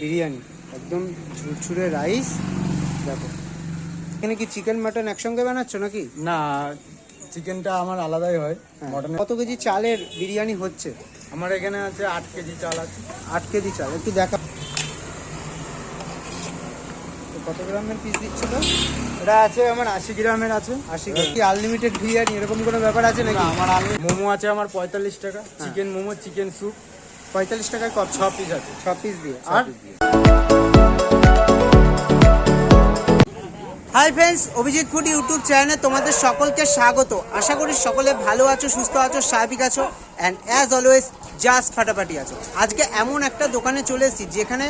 বিরিয়ানি একদম ঝুরঝুরে রাইস। দেখো এখানে কি চিকেন মাটন একসঙ্গে বানাচ্ছ নাকি? না চিকেনটা আমার আলাদাই হয়। হ্যাঁ। কত কেজি চালের বিরিয়ানি হচ্ছে? আমার এখানে আছে আট কেজি চাল আছে। আট কেজি চাল একটু দেখা। কত গ্রামের পিস দিচ্ছ তো? এটা আছে আমার আশি গ্রামের আছে। আশি কি আনলিমিটেড বিরিয়ানি এরকম কোনো ব্যাপার আছে নাকি? আমার মোমো আছে আমার পঁয়তাল্লিশ টাকা। Chicken momo chicken soup. পঁয়তাল্লিশ টাকায় কত ছ পিস আছে। ছ পিস দিয়ে। আর? Hi friends Abhijit food YouTube চ্যানেলে তোমাদের সকলকে স্বাগত। আশা করি সকলে ভালো আছো সুস্থ আছো স্বাভাবিক আছো অ্যান্ড অ্যাজ অলওয়েজ জাস্ট ফাটাফাটি আছো। আজকে এমন একটা দোকানে চলে এসেছি যেখানে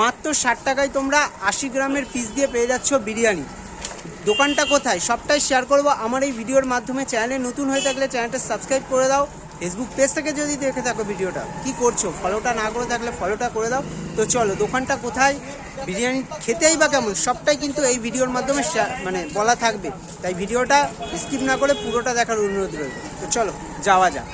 মাত্র ষাট টাকায় তোমরা আশি গ্রামের পিস দিয়ে পেয়ে যাচ্ছ বিরিয়ানি। দোকানটা কোথায়? সবটাই শেয়ার করব। আমার এই ভিডিওর মাধ্যমে চ্যানেলে নতুন হয়ে থাকলে চ্যানেলটা সাবস্ক্রাইব করে দাও। ফেসবুক পেজ থেকে যদি দেখে থাকো ভিডিওটা কি করছ? ফলোটা না করে থাকলে ফলোটা করে দাও। তো চলো দোকানটা কোথায়? বিরিয়ানি খেতেই বা কেমন? সবটাই কিন্তু এই ভিডিওর মাধ্যমে মানে বলা থাকবে। তাই ভিডিওটা স্কিপ না করে পুরোটা দেখার অনুরোধ রইল। তো চলো যাওয়া যাক।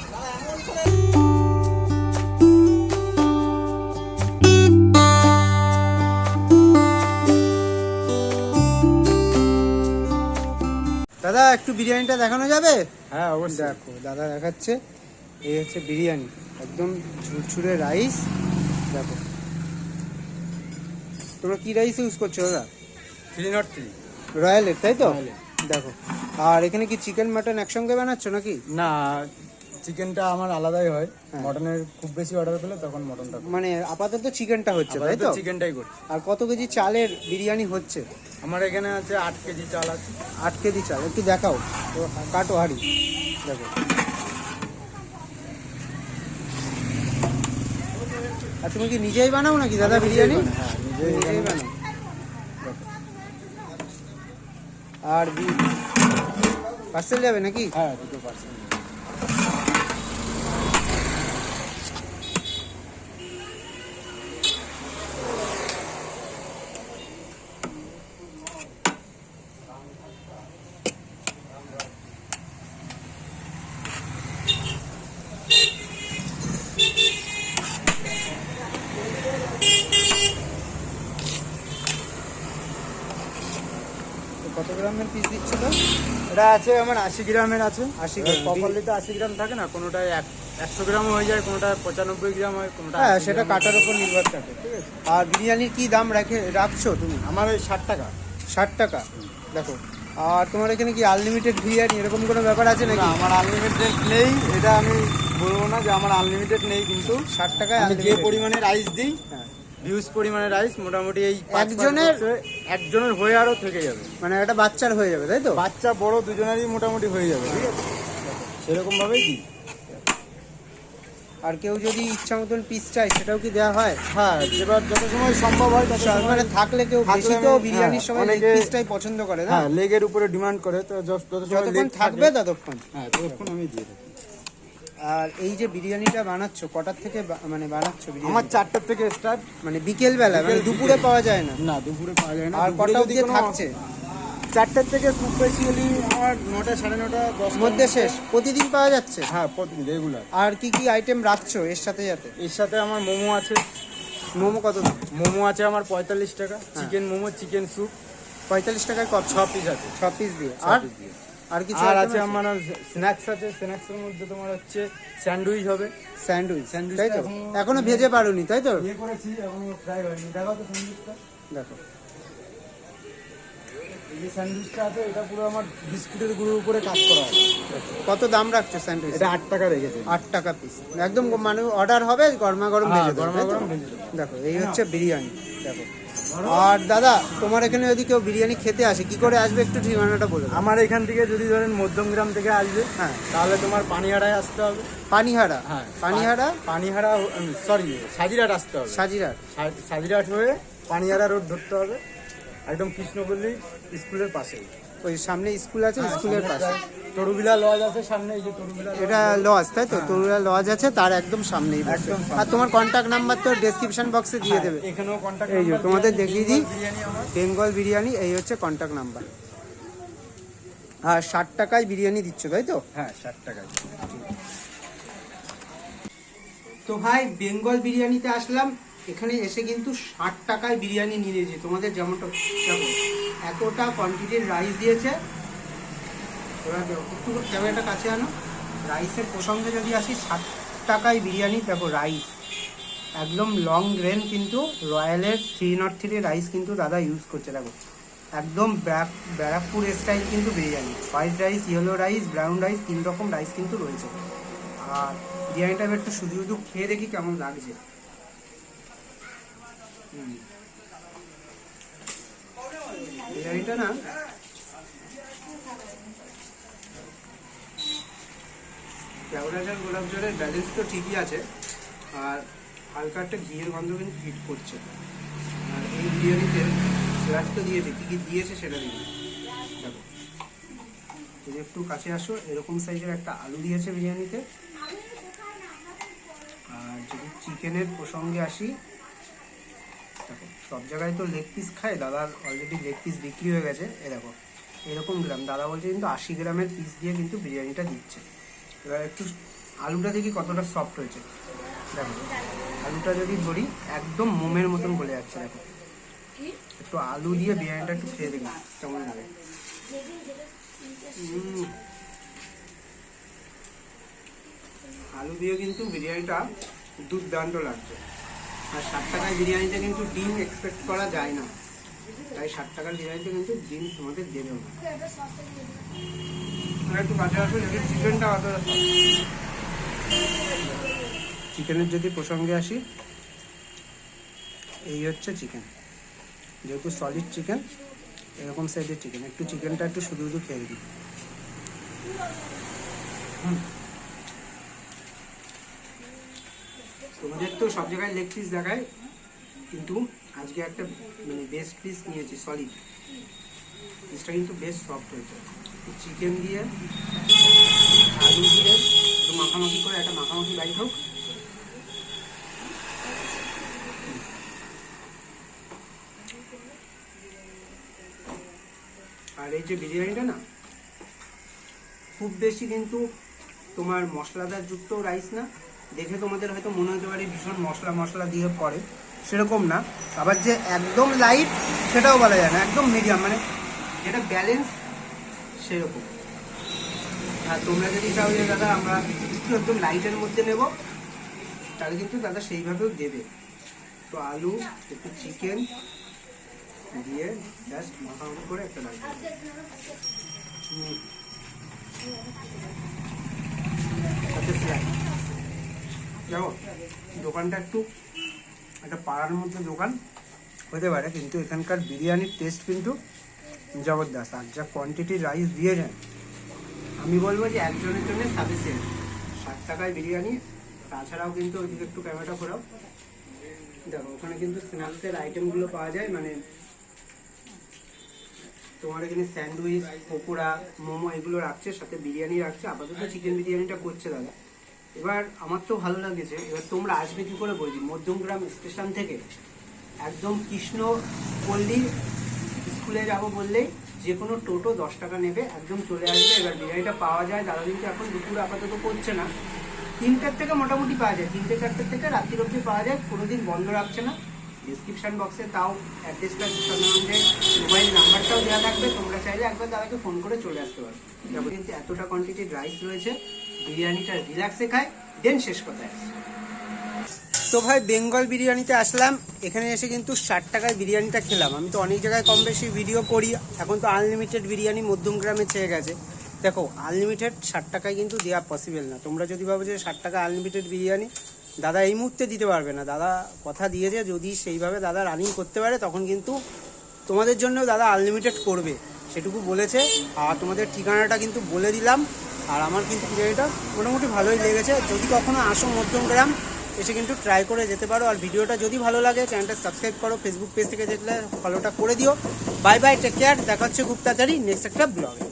দাদা একটু বিরিয়ানিটা দেখানো যাবে? হ্যাঁ অবশ্যই। দেখো দাদা দেখাচ্ছে। এই হচ্ছে বিরিয়ানি একদম ঝুরঝুরে রাইস দেখো। তোমরা কি রাইস ইউজ করছ দাদা? থ্রি নট থ্রি রয়্যালের তাই তো? দেখো আর এখানে কি চিকেন মাটন একসঙ্গে বানাচ্ছ নাকি? না চিকেনটা আমার আলাদাই হয়। হ্যাঁ। মটনের খুব বেশি অর্ডার পেলে তখন মটনটা মানে আপাতত চিকেনটা হচ্ছে তাই তো? চিকেনটাই করছি। আর কত কেজি চালের বিরিয়ানি হচ্ছে? আমার এখানে আছে আট কেজি চাল আছে। আট কেজি চাল একটু দেখাও। তো কাটো হাড়ি। দেখো। আর তুমি কি নিজেই বানাও নাকি দাদা বিরিয়ানি? হ্যাঁ নিজেই বানাও। আর পার্সেল যাবে নাকি? হ্যাঁ দুটো পার্সেন্ট তো কত গ্রামের পিস দিচ্ছ তো এটা আছে আমার আশি গ্রামের আছে। 80 গ্রাম। প্রপারলি তো আশি গ্রাম থাকে না কোনোটায় এক একশো গ্রামও হয়ে যায় কোনোটায় পঁচানব্বই গ্রাম হয় কোনোটা হ্যাঁ সেটা কাটার হয়। উপর নির্ভর থাকে ঠিক আছে? আর বিরিয়ানির কী দাম রাখে রাখছো তুমি? আমার ওই ষাট টাকা। ষাট টাকা? দেখো আর তোমার এখানে কি আনলিমিটেড বিরিয়ানি? এরকম কোনো ব্যাপার আছে নাকি? আমার আনলিমিটেড নেই এটা আমি বলব না যে আমার আনলিমিটেড নেই কিন্তু ষাট টাকায় যে পরিমাণে রাইস দিই হ্যাঁ। হিউজ পরিমাণে রাইস মোটামুটি এই একজনের- একজনের হয়ে আরও থেকে যাবে। মানে একটা বাচ্চার হয়ে যাবে তাই তো? বাচ্চা বড় দুজনেরই মোটামুটি হয়ে যাবে ঠিক আছে? সেরকম ভাবেই দিই আর কেউ যদি ইচ্ছা মতন পিস চায় সেটাও কি দেওয়া হয়? হ্যাঁ এবার যত সময় সম্ভব হয় তত মানে থাকলে কেউ বেশি তো বিরিয়ানির হ্যাঁ, সময় অনেকে- পিসটাই পছন্দ করে না? হ্যাঁ লেগের উপরে ডিমান্ড করে তো যত- যত সময় যতক্ষণ থাকবে ততক্ষণ। হ্যাঁ ততক্ষণ আমি দিয়ে থাকি আর এই যে বিরিয়ানিটা বানাচ্ছো কটার থেকে মানে বানাচ্ছো বিরিয়ানি আমার চারটার থেকে স্টার্ট মানে বিকেল বেলা মানে দুপুরে পাওয়া যায় না? না দুপুরে পাওয়া যায় না। আর কটা অবধি থাকছে? চারটার থেকে খুব হলে আমার নটা সাড়ে নটা দশ মধ্যে শেষ? প্রতিদিন পাওয়া যাচ্ছে? হ্যাঁ প্রতিদিন রেগুলার আর কি কি আইটেম রাখছো এর সাথে সাথে এর সাথে আমার মোমো আছে। মোমো কত মোমো আছে আমার পঁয়তাল্লিশ টাকা। Chicken momo chicken soup. পঁয়তাল্লিশ টাকায় কত? ছ পিস আছে ছ পিস দিয়ে। আর দিয়ে। আর কিছু আর আছে আমার স্ন্যাক্স আছে। স্ন্যাক্সের মধ্যে তোমার হচ্ছে স্যান্ডউইচ হবে। স্যান্ডউইচ স্যান্ডউইচটা তাই তো? এখনো- ভেজে পারোনি তাই তো? ইয়ে করেছি ফ্রাই হয়নি। দেখো তো স্যান্ডউইচটা দেখো। এই স্যান্ডউইচটা আছে এটা পুরো আমার বিস্কুটের গুঁড়োর উপরে কাজ করা আছে। কত দাম রাখছো স্যান্ডউইচ এটা আট টাকা রেখেছে। আট টাকা পিস একদম মানে অর্ডার হবে গরমা গরম হ্যাঁ, ভেজে গরমা গরম ভেজে দেখো এই হচ্ছে বিরিয়ানি। আর দাদা তোমার এখানে যদি কেউ বিরিয়ানি খেতে আসে কি করে আসবে একটু ঠিকানাটা বলো আমার এখান থেকে যদি ধরেন মধ্যমগ্রাম থেকে আসবে হ্যাঁ। তাহলে তোমার পানিহারায় আসতে হবে। পানিহারা? হ্যাঁ পানিহারা? পানিহারা সরি সাজিরাট আসতে হবে। সাজিরাট সাজিরাট হয়ে পানিহারা রোড ধরতে হবে একদম কৃষ্ণপল্লী স্কুলের পাশে ওই সামনে স্কুল আছে স্কুলের পাশে। তরুবিলা লজ আছে সামনে এই যে তরুবিলা এটা লজ তাই তো? তরুরা লজ আছে তার একদম সামনেই একদম। আর তোমার কন্ট্যাক্ট নাম্বার তো ডেসক্রিপশন বক্সে দিয়ে হ্যাঁ, দেবে। এখানেও কন্ট্যাক্ট এই যে তোমাদের দেখিয়ে দিই। বেঙ্গল বিরিয়ানি এই হচ্ছে কন্ট্যাক্ট নাম্বার আর ষাট টাকায় বিরিয়ানি দিচ্ছ তাই তো? হ্যাঁ ষাট টাকা তো ভাই বেঙ্গল বিরিয়ানিতে আসলাম। এখানে এসে কিন্তু ষাট টাকায় বিরিয়ানি নিয়ে নিয়েছে। তোমাদের যেমনটা দেখো এতটা কোয়ান্টিটির রাইস দিয়েছে। ওরা একটু ক্যামেরাটা কাছে আনো। রাইসের প্রসঙ্গে যদি আসি, ষাট টাকায় বিরিয়ানি, দেখো রাইস একদম লং গ্রেন কিন্তু রয়্যালের থ্রি নট থ্রি রাইস কিন্তু দাদা ইউজ করছে, দেখো। একদম ব্যাক, ব্যারাকপুর স্টাইল কিন্তু biryani. White rice yellow rice brown rice তিন রকম রাইস কিন্তু রয়েছে। আর বিরিয়ানিটা একটু শুধু শুধু খেয়ে দেখি কেমন লাগছে। বিরিয়ানিটা না? গোলাপ জলের ব্যালেন্স তো ঠিকই আছে, আর হালকা একটা ঘিয়ের গন্ধ কিন্তু হিট করছে। আর এই বিরিয়ানিতে স্যালাড তো দিয়েছে, কী কী দিয়েছে সেটা দিন দেখো। যদি একটু কাছে আসো, এরকম সাইজের একটা আলু দিয়েছে বিরিয়ানিতে। আর যদি চিকেনের প্রসঙ্গে আসি সব জায়গায় তো লেগ পিস খায়, দাদার অলরেডি লেগ পিস বিক্রি হয়ে গেছে। এ দেখো, এরকম গ্রাম। দাদা বলছে কিন্তু আশি গ্রামের পিস দিয়ে কিন্তু বিরিয়ানিটা দিচ্ছে। এবার একটু আলুটা দেখি কতটা সফট হয়েছে। দেখো, আলুটা যদি ধরি, একদম মোমের মতন গলে যাচ্ছে, দেখো। একটু আলু দিয়ে বিরিয়ানিটা একটু খেয়ে দেখি, কেমন লাগে। আলু দিয়ে কিন্তু বিরিয়ানিটা দুর্দান্ত লাগছে। আর ষাট টাকায় বিরিয়ানিতে কিন্তু ডিম এক্সপেক্ট করা যায় না। তাই ষাট টাকার বিরিয়ানিতে কিন্তু ডিম তোমাদের দেবেও না। একটু কাছে আসো, যদি চিকেনটা অতটা চিকেনের যদি প্রসঙ্গে আসি, এই হচ্ছে চিকেন যেহেতু সলিড চিকেন এরকম সাইজের চিকেন একটু চিকেনটা একটু শুধু শুধু খেয়ে দিই হুম। তোমাদের তো সব জায়গায় লেগ পিস দেখায়, কিন্তু আজকে একটা মানে বেস্ট পিস নিয়েছি সলিড পিসটা কিন্তু বেশ সফট হয়েছে। চিকেন দিয়ে, আলু দিয়ে, একটু মাখামাখি করে একটা মাখামাখি বাইক হোক। আর এই যে বিরিয়ানিটা না, খুব বেশি কিন্তু তোমার মশলাদার যুক্ত রাইস না। দেখে তোমাদের হয়তো মনে হতে পারে ভীষণ মশলা মশলা দিয়ে করে। সেরকম না। আবার যে একদম লাইট সেটাও বলা যায় না। একদম মিডিয়াম মানে যেটা ব্যালেন্স সেরকম। আর তোমরা যদি চাও যে, দাদা, আমরা একটু একদম লাইটের মধ্যে নেব, তাহলে কিন্তু দাদা সেইভাবেও দেবে। তো আলু, একটু চিকেন দিয়ে জাস্ট মাখামাখি করে একটা দেখো দোকানটা একটু একটা পাড়ার মধ্যে দোকান হতে পারে, কিন্তু এখানকার বিরিয়ানির টেস্ট কিন্তু জবরদস্ত। আর যা কোয়ান্টিটি রাইস দিয়েছেন, আমি বলব যে একজনের জন্য সাফিসিয়েন্ট ষাট টাকায় বিরিয়ানি, তাছাড়াও কিন্তু ওইদিকে একটু ক্যামেরাটা ঘোরাও। দেখো, ওখানে কিন্তু স্ন্যাক্সের আইটেমগুলো পাওয়া যায় মানে তোমার এখানে স্যান্ডউইচ পকোড়া, মোমো এগুলো রাখছে, সাথে বিরিয়ানি রাখছে। আপাতত চিকেন বিরিয়ানিটা করছে দাদা। এবার আমার তো ভালো লাগেছে। এবার তোমরা আসবে কি করে বলছি? মধ্যমগ্রাম স্টেশন থেকে একদম কৃষ্ণ পল্লী স্কুলে যাব বললেই যে কোনো টোটো দশ টাকা নেবে, একদম চলে আসবে। এবার বিরিয়ানিটা পাওয়া যায়। দাদা কিন্তু এখন দুপুর আপাতত করছে না। তিনটের থেকে মোটামুটি পাওয়া যায়। তিনটে চারটের থেকে রাত্রির অবধি পাওয়া যায়। কোনোদিন বন্ধ রাখছে না। ডিসক্রিপশন বক্সে তাও অ্যাড্রেসটা সম্বন্ধে মোবাইল নাম্বারটাও দেওয়া থাকবে। তোমরা চাইলে একবার দাদাকে ফোন করে চলে আসতে পারো। কিন্তু এতটা কোয়ান্টিটির রাইস রয়েছে। বিরিয়ানিটা রিল্যাক্সে খায় দেন শেষ কথায় তো ভাই বেঙ্গল বিরিয়ানিতে আসলাম, এখানে এসে কিন্তু ষাট টাকায় বিরিয়ানিটা খেলাম। আমি তো অনেক জায়গায় কম বেশি ভিডিও করি, এখন তো আনলিমিটেড বিরিয়ানি মধ্যমগ্রামে চেয়ে গেছে। দেখো আনলিমিটেড ষাট টাকায় কিন্তু দেওয়া পসিবল না। তোমরা যদি ভাবো যে ষাট টাকা আনলিমিটেড বিরিয়ানি, দাদা এই মুহূর্তে দিতে পারবে না। দাদা কথা দিয়েছে, যদি সেইভাবে দাদা রানিং করতে পারে, তখন কিন্তু তোমাদের জন্য দাদা আনলিমিটেড করবে। সেটুকু বলেছে, আর তোমাদের ঠিকানাটা কিন্তু বলে দিলাম। আর আমার কিন্তু বিরিয়ানিটা মোটামুটি ভালোই লেগেছে। যদি কখনো আসো মধ্যমগ্রাম এসে কিন্তু ট্রাই করে যেতে পারো। আর ভিডিওটা যদি ভালো লাগে চ্যানেলটা সাবস্ক্রাইব করো ফেসবুক পেজ থেকে দেখলে ফলোটা করে দিও। বাই বাই টেক কেয়ার দেখা হচ্ছে খুব তাড়াতাড়ি নেক্সট একটা ব্লগে